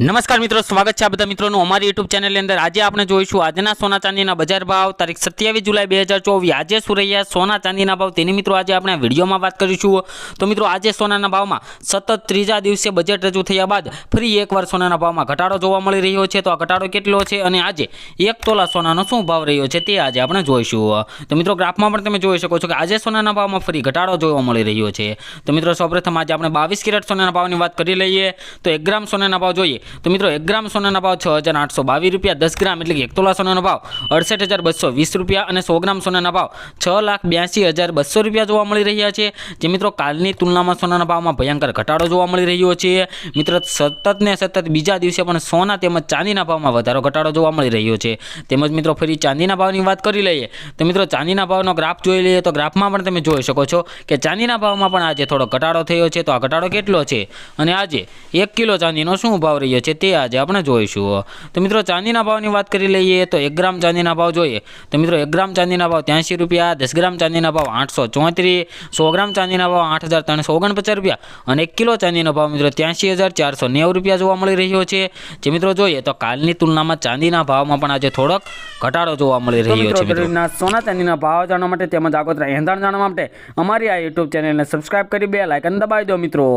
નમસ્કાર મિત્રો, સ્વાગત છે આ બધા મિત્રોનું અમારી યુટ્યુબ ચેનલની અંદર. આજે આપણે જોઈશું આજના સોના ચાંદીના બજાર ભાવ, તારીખ સત્યાવીસ જુલાઈ બે હજાર ચોવીસ. આજે શું રહ્યા સોના ચાંદીના ભાવ તેની મિત્રો આજે આપણે વિડીયોમાં વાત કરીશું. તો મિત્રો, આજે સોનાના ભાવમાં સતત ત્રીજા દિવસે બજેટ રજૂ થયા બાદ ફરી એકવાર સોનાના ભાવમાં ઘટાડો જોવા મળી રહ્યો છે. તો આ ઘટાડો કેટલો છે અને આજે એક તોલા સોનાનો શું ભાવ રહ્યો છે તે આજે આપણે જોઈશું. તો મિત્રો, ગ્રાફમાં પણ તમે જોઈ શકો છો કે આજે સોનાના ભાવમાં ફરી ઘટાડો જોવા મળી રહ્યો છે. તો મિત્રો, સૌપ્રથમ આજે આપણે બાવીસ કેરેટ સોનાના ભાવની વાત કરી લઈએ. તો એક ગ્રામ સોનાના ભાવ જોઈએ. તો મિત્રો એક ગ્રામ સોનાના ભાવ છ હજાર આઠસો બાવીસ રૂપિયા, દસ ગ્રામ એટલે કે એક તોલા સોનાનો ભાવ અડસઠ હજાર બસો વીસ રૂપિયા અને સો ગ્રામ સોનાના ભાવ છ લાખ બ્યાસી હજાર બસો રૂપિયા જોવા મળી રહ્યા છે. જે મિત્રો કાલની તુલનામાં સોનાના ભાવમાં ભયંકર ઘટાડો જોવા મળી રહ્યો છે. મિત્રો સતત ને સતત બીજા દિવસે પણ સોના તેમજ ચાંદીના ભાવમાં વધારો ઘટાડો જોવા મળી રહ્યો છે. તેમજ મિત્રો ફરી ચાંદીના ભાવની વાત કરી લઈએ, તો મિત્રો ચાંદીના ભાવનો ગ્રાફ જોઈ લઈએ તો ગ્રાફમાં પણ તમે જોઈ શકો છો કે ચાંદીના ભાવમાં પણ આજે થોડો ઘટાડો થયો છે. તો આ ઘટાડો કેટલો છે? અને આજે એક કિલો ચાંદીનો શું ભાવ રહ્યો છે તે આજે આપણે જોઈશું. તો મિત્રો ચાંદીના ભાવની વાત કરી લઈએ તો એક ગ્રામ ચાંદીના ભાવ જોઈએ. તો મિત્રો એક ગ્રામ ચાંદીના ભાવ ત્યાંસી રૂપિયા દસ ગ્રામ ચાંદીના ભાવ આઠસો ચોત્રીસ સો ગ્રામ ચાંદીના ભાવ આઠ હજાર ત્રણસો ઓગણપચાસ રૂપિયા અને એક કિલો ચાંદીનો ભાવ મિત્રો ત્યાંસી હજાર ચારસો નેવું રૂપિયા જોવા મળી રહ્યો છે. જે મિત્રો જોઈએ તો કાલની તુલનામાં ચાંદીના ભાવમાં પણ આજે થોડોક ઘટાડો જોવા મળી રહ્યો છે સોના ચાંદીના ભાવ જાણવા માટે તેમજ આગોતરા એંધાણ જાણવા માટે અમારી આ યુટ્યુબ ચેનલને સબસ્ક્રાઇબ કરી બે લાઇકન દબાવી દો મિત્રો.